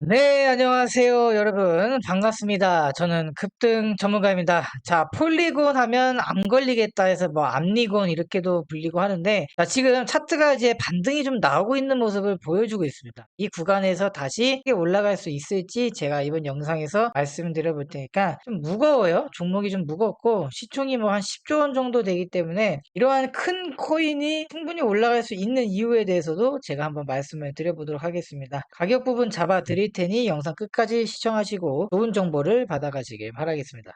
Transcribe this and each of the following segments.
네, 안녕하세요, 여러분. 반갑습니다. 저는 급등 전문가입니다. 자, 폴리곤 하면 암 걸리겠다 해서 뭐 암리곤 이렇게도 불리고 하는데, 자, 지금 차트가 이제 반등이 좀 나오고 있는 모습을 보여주고 있습니다. 이 구간에서 다시 올라갈 수 있을지 제가 이번 영상에서 말씀드려 볼 테니까 좀 무거워요. 종목이 좀 무겁고 시총이 뭐 한 10조 원 정도 되기 때문에 이러한 큰 코인이 충분히 올라갈 수 있는 이유에 대해서도 제가 한번 말씀을 드려보도록 하겠습니다. 가격 부분 잡아 드릴 테니 영상 끝까지 시청하시고 좋은 정보를 받아가시길 바라겠습니다.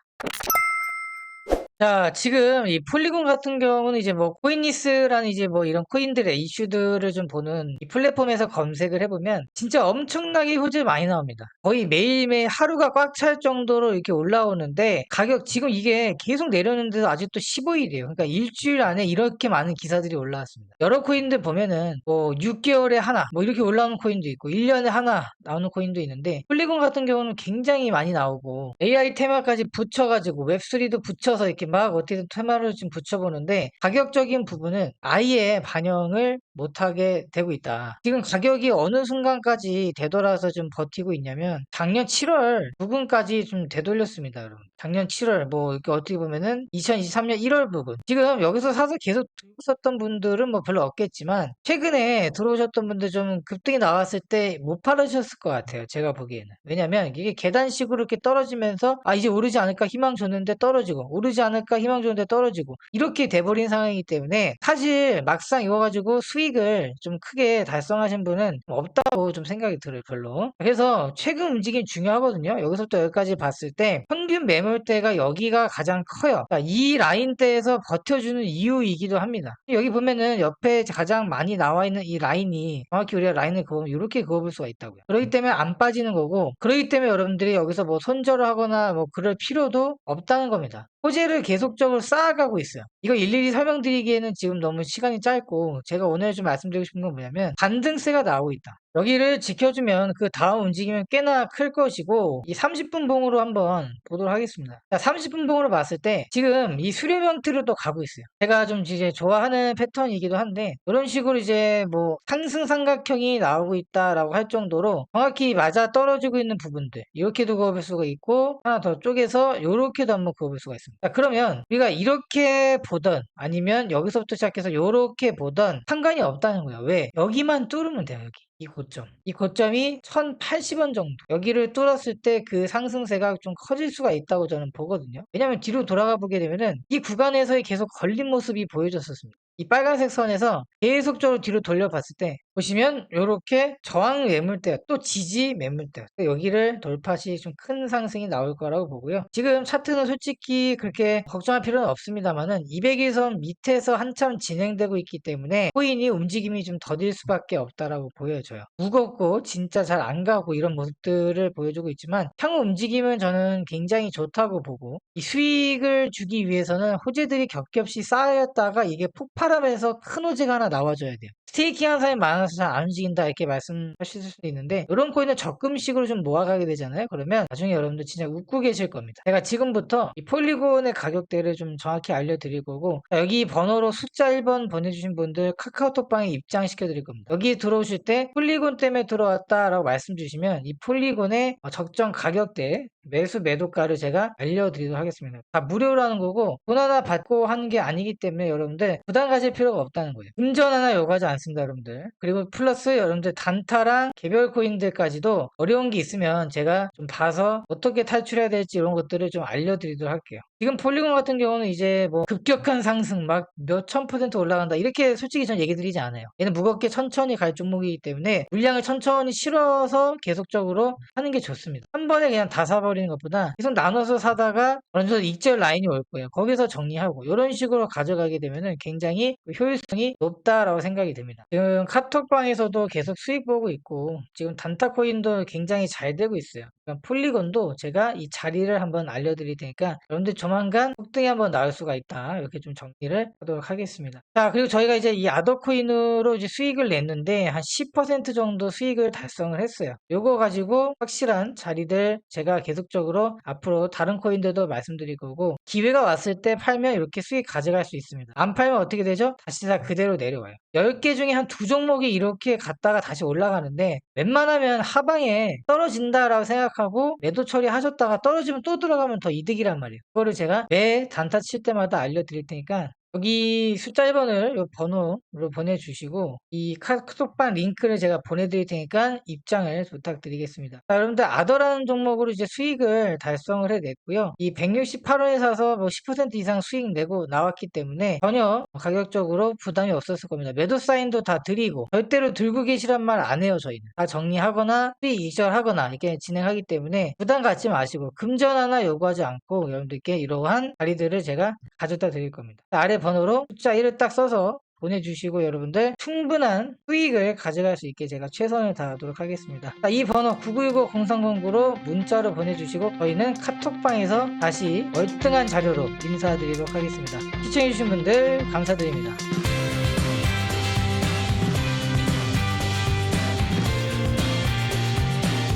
자, 지금 이 폴리곤 같은 경우는 이제 뭐 코인리스라는 이제 뭐 이런 코인들의 이슈들을 좀 보는 이 플랫폼에서 검색을 해보면 진짜 엄청나게 호재 많이 나옵니다. 거의 매일매일 하루가 꽉 찰 정도로 이렇게 올라오는데 가격 지금 이게 계속 내렸는데도 아직도 15일이에요. 그러니까 일주일 안에 이렇게 많은 기사들이 올라왔습니다. 여러 코인들 보면은 뭐 6개월에 하나 뭐 이렇게 올라오는 코인도 있고 1년에 하나 나오는 코인도 있는데 폴리곤 같은 경우는 굉장히 많이 나오고 AI 테마까지 붙여가지고 웹3도 붙여서 이렇게 막 어떻게든 테마를 좀 붙여보는데 가격적인 부분은 아예 반영을 못하게 되고 있다. 지금 가격이 어느 순간까지 되돌아서 좀 버티고 있냐면 작년 7월 부근까지 좀 되돌렸습니다, 여러분. 작년 7월 뭐 이렇게 어떻게 보면은 2023년 1월 부근. 지금 여기서 사서 계속 있었던 분들은 뭐 별로 없겠지만 최근에 들어오셨던 분들 좀 급등이 나왔을 때 못 팔으셨을 것 같아요. 제가 보기에는. 왜냐면 이게 계단식으로 이렇게 떨어지면서 아 이제 오르지 않을까 희망 줬는데 떨어지고 오르지 않을까 희망 줬는데 떨어지고 이렇게 돼버린 상황이기 때문에 사실 막상 이거 가지고 수익 을 좀 크게 달성하신 분은 없다고 좀 생각이 들어요. 별로. 그래서 최근 움직임 중요하거든요. 여기서부터 여기까지 봤을 때 평균 매물대가 여기가 가장 커요. 그러니까 이 라인대에서 버텨주는 이유이기도 합니다. 여기 보면은 옆에 가장 많이 나와 있는 이 라인이 정확히 우리가 라인을 그으면 이렇게 그어볼 수가 있다고요. 그렇기 때문에 안 빠지는 거고 그렇기 때문에 여러분들이 여기서 뭐 손절을 하거나 뭐 그럴 필요도 없다는 겁니다. 호재를 계속적으로 쌓아가고 있어요. 이거 일일이 설명드리기에는 지금 너무 시간이 짧고 제가 오늘 좀 말씀드리고 싶은 건 뭐냐면 반등세가 나오고 있다. 여기를 지켜주면 그 다음 움직임은 꽤나 클 것이고 이 30분 봉으로 한번 보도록 하겠습니다. 자, 30분 봉으로 봤을 때 지금 이 수렴 형태로 또 가고 있어요. 제가 좀 이제 좋아하는 패턴이기도 한데 이런 식으로 이제 뭐 상승 삼각형이 나오고 있다라고 할 정도로 정확히 맞아 떨어지고 있는 부분들 이렇게도 그어볼 수가 있고 하나 더 쪼개서 이렇게도 한번 그어볼 수가 있습니다. 자, 그러면 우리가 이렇게 보던 아니면 여기서부터 시작해서 이렇게 보던 상관이 없다는 거예요. 왜? 여기만 뚫으면 돼요. 여기. 이 고점. 이 고점이 1080원 정도. 여기를 뚫었을 때 그 상승세가 좀 커질 수가 있다고 저는 보거든요. 왜냐면 뒤로 돌아가 보게 되면은 이 구간에서의 계속 걸린 모습이 보여졌었습니다. 이 빨간색 선에서 계속적으로 뒤로 돌려봤을 때 보시면 이렇게 저항 매물대 또 지지 매물대 여기를 돌파 시 좀 큰 상승이 나올 거라고 보고요. 지금 차트는 솔직히 그렇게 걱정할 필요는 없습니다만은 200일선 밑에서 한참 진행되고 있기 때문에 코인이 움직임이 좀 더딜 수밖에 없다라고 보여져요. 무겁고 진짜 잘 안 가고 이런 모습들을 보여주고 있지만 향후 움직임은 저는 굉장히 좋다고 보고 이 수익을 주기 위해서는 호재들이 겹겹이 쌓였다가 이게 폭발 하면서 큰 호재가 하나 나와줘야 돼요. 스테이킹 한 사람이 많아서 잘 안 움직인다 이렇게 말씀하실 수도 있는데 이런 코인은 적금식으로 좀 모아가게 되잖아요. 그러면 나중에 여러분들 진짜 웃고 계실 겁니다. 제가 지금부터 이 폴리곤의 가격대를 좀 정확히 알려드릴 거고 여기 번호로 숫자 1번 보내주신 분들 카카오톡방에 입장시켜 드릴 겁니다. 여기 들어오실 때 폴리곤 때문에 들어왔다라고 말씀 주시면 이 폴리곤의 적정 가격대 매수 매도가를 제가 알려드리도록 하겠습니다. 다 무료라는 거고 돈 하나 받고 하는 게 아니기 때문에 여러분들 부담 가질 필요가 없다는 거예요. 운전 하나 요구하지 않습니다, 여러분들. 그리고 플러스 여러분들 단타랑 개별 코인들까지도 어려운 게 있으면 제가 좀 봐서 어떻게 탈출해야 될지 이런 것들을 좀 알려드리도록 할게요. 지금 폴리곤 같은 경우는 이제 뭐 급격한 상승 막 몇 천 퍼센트 올라간다 이렇게 솔직히 전 얘기 드리지 않아요. 얘는 무겁게 천천히 갈 종목이기 때문에 물량을 천천히 실어서 계속적으로 하는 게 좋습니다. 한 번에 그냥 다 사버리는 것보다 계속 나눠서 사다가 어느 정도 익절 라인이 올 거예요. 거기서 정리하고 이런 식으로 가져가게 되면은 굉장히 효율성이 높다라고 생각이 듭니다. 지금 카톡방에서도 계속 수익 보고 있고 지금 단타코인도 굉장히 잘 되고 있어요. 그러니까 폴리곤도 제가 이 자리를 한번 알려드릴 테니까 여러분들 좀 조만간 폭등이 한번 나올 수가 있다. 이렇게 좀 정리를 하도록 하겠습니다. 자, 그리고 저희가 이제 이 아더코인으로 이제 수익을 냈는데 한 10% 정도 수익을 달성을 했어요. 요거 가지고 확실한 자리들 제가 계속적으로 앞으로 다른 코인들도 말씀드릴 거고 기회가 왔을 때 팔면 이렇게 수익 가져갈 수 있습니다. 안 팔면 어떻게 되죠? 다시 다 그대로 내려와요. 10개 중에 한 두 종목이 이렇게 갔다가 다시 올라가는데 웬만하면 하방에 떨어진다라고 생각하고 매도 처리하셨다가 떨어지면 또 들어가면 더 이득이란 말이에요. 그거를 제가 매 단타 칠 때마다 알려드릴 테니까 여기 숫자 1번을 요 번호로 보내주시고 이 카톡방 링크를 제가 보내드릴 테니까 입장을 부탁드리겠습니다. 자, 여러분들 아더라는 종목으로 이제 수익을 달성을 해냈고요. 이 168원에 사서 뭐 10% 이상 수익 내고 나왔기 때문에 전혀 가격적으로 부담이 없었을 겁니다. 매도 사인도 다 드리고 절대로 들고 계시란 말 안 해요 저희는. 다 정리하거나 수익 이절하거나 이렇게 진행하기 때문에 부담 갖지 마시고 금전 하나 요구하지 않고 여러분들께 이러한 자리들을 제가 가져다 드릴 겁니다. 아래 번호로 숫자 1을 딱 써서 보내주시고 여러분들 충분한 수익을 가져갈 수 있게 제가 최선을 다하도록 하겠습니다. 자, 이 번호 9910-0309로 문자로 보내주시고 저희는 카톡방에서 다시 월등한 자료로 인사드리도록 하겠습니다. 시청해주신 분들 감사드립니다.